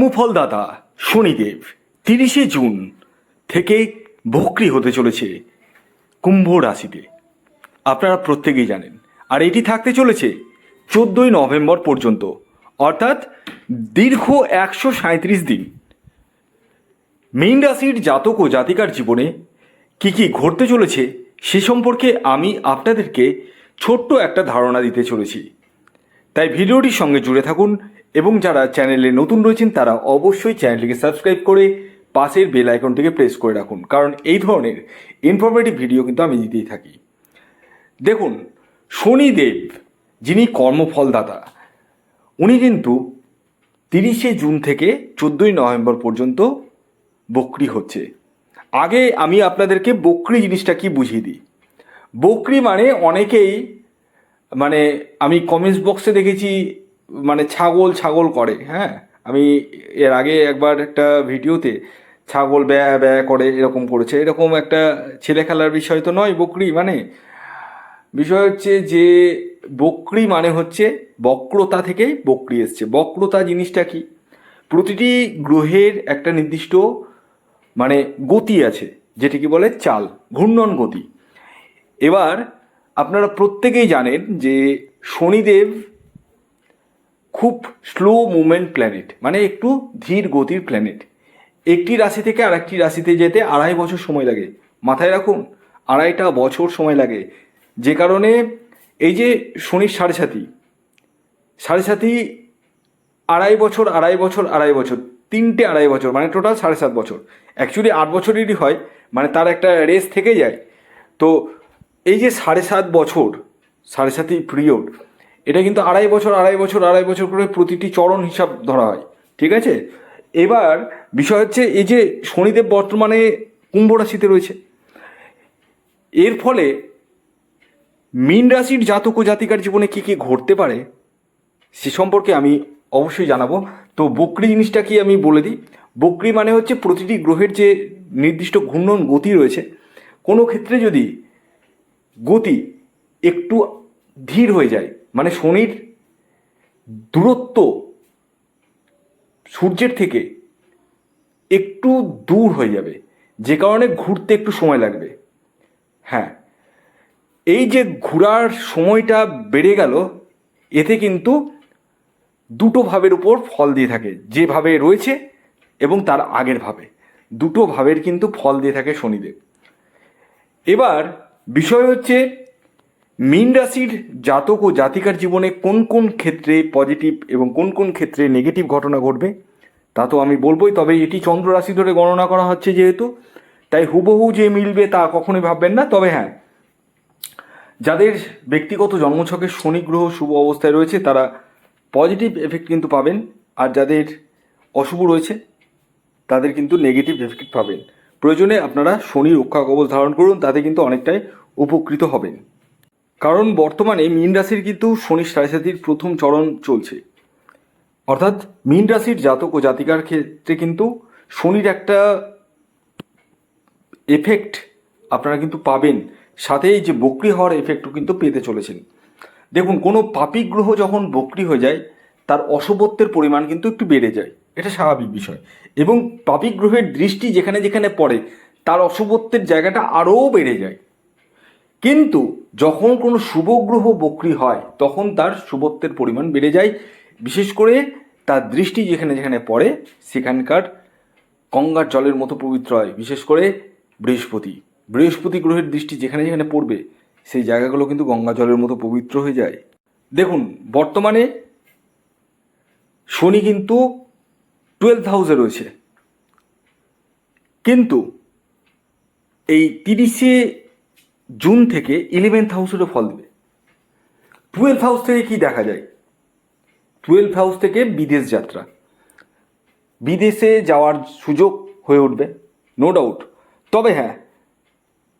কর্মফলদাতা শনিদেব, তিরিশে জুন থেকে বক্রি হতে চলেছে কুম্ভ রাশিতে। আপনারা প্রত্যেকেই জানেন। আর এটি থাকতে চলেছে চোদ্দোই নভেম্বর পর্যন্ত, অর্থাৎ দীর্ঘ একশো সাঁত্রিশ দিন। মীন রাশির জাতক ও জাতিকার জীবনে কি কি ঘটতে চলেছে সে সম্পর্কে আমি আপনাদেরকে ছোট্ট একটা ধারণা দিতে চলেছি। তাই ভিডিওটির সঙ্গে জুড়ে থাকুন এবং যারা চ্যানেলে নতুন রয়েছেন, তারা অবশ্যই চ্যানেলটিকে সাবস্ক্রাইব করে পাশের বেল আইকনটিকে প্রেস করে রাখুন। কারণ এই ধরনের ইনফরমেটিভ ভিডিও কিন্তু আমি দিতেই থাকি। দেখুন, শনিদেব, যিনি কর্মফলদাতা, উনি কিন্তু তিরিশে জুন থেকে চোদ্দোই নভেম্বর পর্যন্ত বকরি হচ্ছে। আগে আমি আপনাদেরকে বকরি জিনিসটা কি বুঝিয়ে দিই? বকরি মানে অনেকেই মানে আমি কমেন্টস বক্সে দেখেছি মানে ছাগল ছাগল করে হ্যাঁ? আমি এর আগে একবার একটা ভিডিওতে ছাগল ব্যয় ব্যয় করে এরকম করেছে। এরকম একটা ছেলে খেলার বিষয় তো নয়, বকরি মানে? বিষয় হচ্ছে যে বকরি মানে হচ্ছে বক্রতা থেকে বকরি এসছে। বক্রতা জিনিসটা কি? প্রতিটি গ্রহের একটা নির্দিষ্ট মানে গতি আছে যেটিকে বলে? চাল, ঘূর্ণন গতি। এবার আপনারা প্রত্যেকেই জানেন যে শনিদেব খুব স্লো মুভমেন্ট প্ল্যানেট মানে একটু ধীর গতির প্ল্যানেট একটি রাশি থেকে আরেকটি রাশিতে যেতে আড়াই বছর সময় লাগে। মাথায় রাখুন, আড়াইটা বছর সময় লাগে। যে কারণে এই যে শনির সাড়ে সাথী সাড়ে সাথী আড়াই বছর আড়াই বছর আড়াই বছর, তিনটে আড়াই বছর মানে টোটাল সাড়ে সাত বছর। অ্যাকচুয়ালি আট বছরেরই হয় মানে তার একটা রেস থেকে যায়। তো এই যে সাড়ে সাত বছর, সাড়ে সাতই পিরিয়ড এটা কিন্তু আড়াই বছর আড়াই বছর আড়াই বছর করে প্রতিটি চরণ হিসাব ধরা হয়, ঠিক আছে? এবার বিষয় হচ্ছে এই যে শনিদেব বর্তমানে কুম্ভ রাশিতে রয়েছে, এর ফলে মীন রাশির জাতক ও জাতিকার জীবনে কী কী ঘটতে পারে সে সম্পর্কে আমি অবশ্যই জানাব। তো বকরি জিনিসটা কি আমি বলে দিই? বকরি মানে হচ্ছে প্রতিটি গ্রহের যে নির্দিষ্ট ঘূর্ণন গতি রয়েছে, কোনো ক্ষেত্রে যদি গতি একটু ধীর হয়ে যায় মানে শনির দূরত্ব সূর্যের থেকে একটু দূর হয়ে যাবে। যে কারণে ঘুরতে একটু সময় লাগবে। হ্যাঁ এই যে ঘোরার সময়টা বেড়ে গেল, এতে কিন্তু দুটো ভাবের উপর ফল দিয়ে থাকে। যেভাবে রয়েছে এবং তার আগের ভাবে। দুটো ভাবের কিন্তু ফল দিয়ে থাকে শনিদেব। এবার বিষয় হচ্ছে মীন রাশির জাতক ও জাতিকার জীবনে কোন কোন ক্ষেত্রে পজিটিভ এবং কোন কোন ক্ষেত্রে নেগেটিভ ঘটনা ঘটবে? তা তো আমি বলবোই, তবে এটি চন্দ্র রাশি ধরে গণনা করা হচ্ছে যেহেতু। তাই হুবহু যে মিলবে তা কখনোই ভাববেন না, তবে হ্যাঁ। যাদের ব্যক্তিগত জন্মছকে শনি গ্রহ শুভ অবস্থায় রয়েছে, তারা পজিটিভ এফেক্ট কিন্তু পাবেন। আর যাদের অশুভ রয়েছে, তাদের কিন্তু নেগেটিভ এফেক্ট পাবেন। প্রয়োজনে আপনারা শনি রক্ষা কবচ ধারণ করুন, তাতে কিন্তু অনেকটাই উপকৃত হবেন। কারণ বর্তমানে মীন রাশির কিন্তু শনি সাড়ে প্রথম চরণ চলছে। অর্থাৎ মীন রাশির জাতক ও জাতিকার ক্ষেত্রে কিন্তু শনির একটা এফেক্ট আপনারা কিন্তু পাবেন। সাথে এই যে বকরি হওয়ার এফেক্টও কিন্তু পেতে চলেছেন। দেখুন, কোনো পাপি গ্রহ যখন বকরি হয়ে যায়, তার অশুভত্বের পরিমাণ কিন্তু একটু বেড়ে যায়। এটা স্বাভাবিক বিষয়। এবং পাপি গ্রহের দৃষ্টি যেখানে যেখানে পড়ে, তার অশুভত্বের জায়গাটা আরও বেড়ে যায়। কিন্তু যখন কোনো শুভ গ্রহ বকরি হয়, তখন তার শুভত্বের পরিমাণ বেড়ে যায়। বিশেষ করে তার দৃষ্টি যেখানে যেখানে পড়ে, সেখানকার গঙ্গার জলের মতো পবিত্র হয়। বিশেষ করে বৃহস্পতি। বৃহস্পতি গ্রহের দৃষ্টি যেখানে যেখানে পড়বে, সেই জায়গাগুলো কিন্তু গঙ্গা জলের মতো পবিত্র হয়ে যায়। দেখুন, বর্তমানে শনি কিন্তু টুয়েলভ হাউসে রয়েছে। কিন্তু এই তিরিশে জুন থেকে ইলেভেন্থ হাউসেরও ফল দেবে। টুয়েলভ হাউস থেকে কি দেখা যায়? টুয়েলভ হাউস থেকে বিদেশ যাত্রা। বিদেশে যাওয়ার সুযোগ হয়ে উঠবে নো ডাউট তবে হ্যাঁ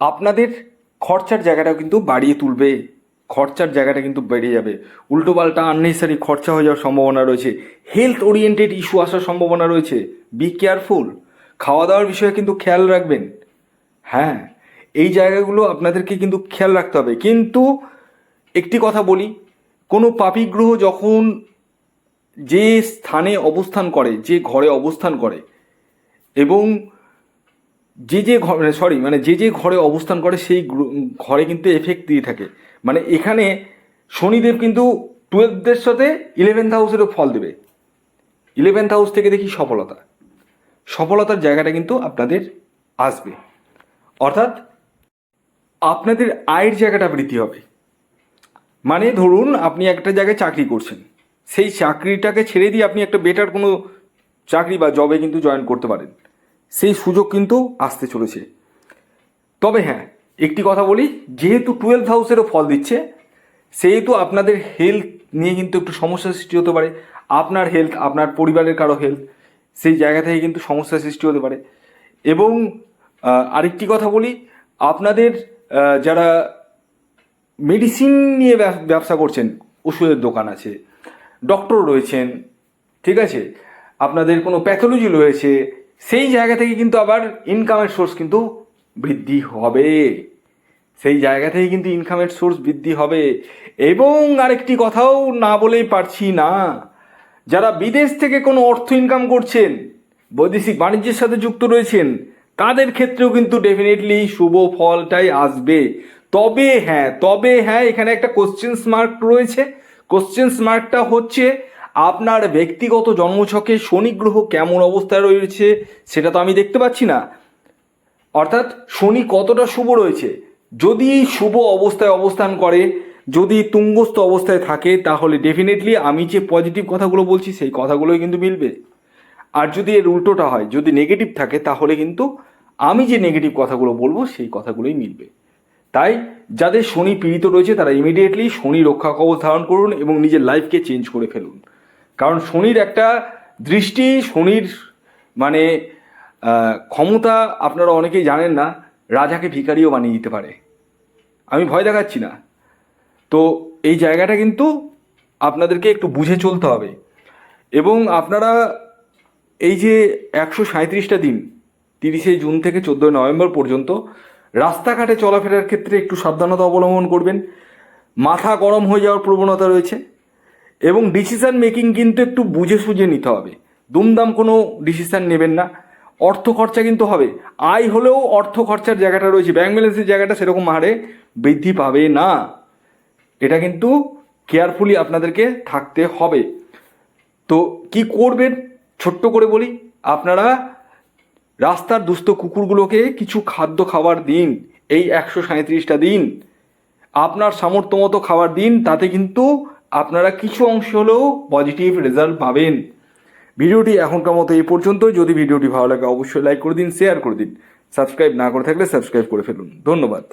আপনাদের খরচার জায়গাটাও কিন্তু বাড়িয়ে তুলবে। খরচার জায়গাটা কিন্তু বেড়ে যাবে। উল্টো পাল্টা আননেসারি খরচা হয়ে যাওয়ার সম্ভাবনা রয়েছে। হেলথ ওরিয়েন্টেড ইস্যু আসার সম্ভাবনা রয়েছে। বি কেয়ারফুল খাওয়া দাওয়ার বিষয়ে কিন্তু খেয়াল রাখবেন। হ্যাঁ এই জায়গাগুলো আপনাদেরকে কিন্তু খেয়াল রাখতে হবে। কিন্তু একটি কথা বলি, কোনো পাপি গ্রহ যখন যে স্থানে অবস্থান করে, যে ঘরে অবস্থান করে এবং যে যে ঘরে সরি মানে যে যে ঘরে অবস্থান করে সেই ঘরে কিন্তু এফেক্ট দিয়ে থাকে। মানে এখানে শনিদেব কিন্তু টুয়েলভদের সাথে ইলেভেন্থ হাউসেরও ফল দেবে। ইলেভেন্থ হাউস থেকে দেখি সফলতা। সফলতার জায়গাটা কিন্তু আপনাদের আসবে। অর্থাৎ আপনাদের আয়ের জায়গাটা বৃদ্ধি হবে। মানে ধরুন আপনি একটা জায়গায় চাকরি করছেন। সেই চাকরিটাকে ছেড়ে দিয়ে আপনি একটা বেটার কোনো চাকরি বা জবে কিন্তু জয়েন করতে পারেন। সেই সুযোগ কিন্তু আসতে চলেছে। তবে হ্যাঁ একটি কথা বলি, যেহেতু টুয়েলভ হাউসেরও ফল দিচ্ছে, সেহেতু আপনাদের হেলথ নিয়ে কিন্তু একটু সমস্যার সৃষ্টি হতে পারে। আপনার হেলথ আপনার পরিবারের কারও হেলথ সেই জায়গা থেকে কিন্তু সমস্যার সৃষ্টি হতে পারে। এবং আরেকটি কথা বলি, আপনাদের যারা মেডিসিন নিয়ে ব্যবসা করছেন, ওষুধের দোকান আছে ডক্টর রয়েছেন, ঠিক আছে? আপনাদের কোনো প্যাথোলজি রয়েছে, সেই জায়গা থেকে কিন্তু আবার ইনকামের সোর্স কিন্তু বৃদ্ধি হবে। সেই জায়গা থেকে কিন্তু ইনকামের সোর্স বৃদ্ধি হবে। এবং আরেকটি কথাও না বলেই পারছি না, যারা বিদেশ থেকে কোনো অর্থ ইনকাম করছেন, বৈদেশিক বাণিজ্যের সাথে যুক্ত রয়েছেন তাদের ক্ষেত্রেও কিন্তু ডেফিনেটলি শুভ ফলটাই আসবে। তবে হ্যাঁ তবে হ্যাঁ এখানে একটা কোশ্চেন্স মার্ক রয়েছে। কোশ্চেন্স মার্কটা হচ্ছে, আপনার ব্যক্তিগত জন্মছকে শনি গ্রহ কেমন অবস্থায় রয়েছে, সেটা তো আমি দেখতে পাচ্ছি না। অর্থাৎ শনি কতটা শুভ রয়েছে? যদি শুভ অবস্থায় অবস্থান করে, যদি তুঙ্গস্থ অবস্থায় থাকে, তাহলে ডেফিনেটলি আমি যে পজিটিভ কথাগুলো বলছি, সেই কথাগুলোই কিন্তু মিলবে। আর যদি এর উল্টোটা হয়, যদি নেগেটিভ থাকে, তাহলে কিন্তু আমি যে নেগেটিভ কথাগুলো বলব, সেই কথাগুলোই মিলবে। তাই যাদের শনি পীড়িত রয়েছে, তারা ইমিডিয়েটলি শনি রক্ষা কবচ ধারণ করুন এবং নিজের লাইফকে চেঞ্জ করে ফেলুন। কারণ শনির একটা দৃষ্টি, শনির মানে ক্ষমতা আপনারা অনেকেই জানেন না, রাজাকে ভিখারিও বানিয়ে দিতে পারে। আমি ভয় দেখাচ্ছি না। তো এই জায়গাটা কিন্তু আপনাদেরকে একটু বুঝে চলতে হবে। এবং আপনারা এই যে একশো সাঁত্রিশটা দিন তিরিশে জুন থেকে চোদ্দোই নভেম্বর পর্যন্ত রাস্তাঘাটে চলাফেরার ক্ষেত্রে একটু সাবধানতা অবলম্বন করবেন। মাথা গরম হয়ে যাওয়ার প্রবণতা রয়েছে এবং ডিসিশান মেকিং কিন্তু একটু বুঝে সুঝে নিতে হবে। দুমদাম কোনো ডিসিশান নেবেন না। অর্থ খরচা কিন্তু হবে। আয় হলেও অর্থ খরচার জায়গাটা রয়েছে। ব্যাংক ব্যালেন্সের জায়গাটা সেরকম হারে বৃদ্ধি পাবে না। এটা কিন্তু কেয়ারফুলি আপনাদেরকে থাকতে হবে। তো কি করবেন? ছোট্ট করে বলি, আপনারা রাস্তার দুস্থ কুকুরগুলোকে কিছু খাদ্য খাবার দিন, এই একশো সাঁত্রিশটা দিন। আপনার সামর্থ্য মতো খাবার দিন, তাতে কিন্তু আপনারা কিছু অংশ হলেও পজিটিভ রেজাল্ট পাবেন। ভিডিওটি এখনকার মতো এই পর্যন্ত। যদি ভিডিওটি ভালো লাগে, অবশ্যই লাইক করে দিন শেয়ার করে দিন। সাবস্ক্রাইব না করে থাকলে সাবস্ক্রাইব করে ফেলুন। ধন্যবাদ।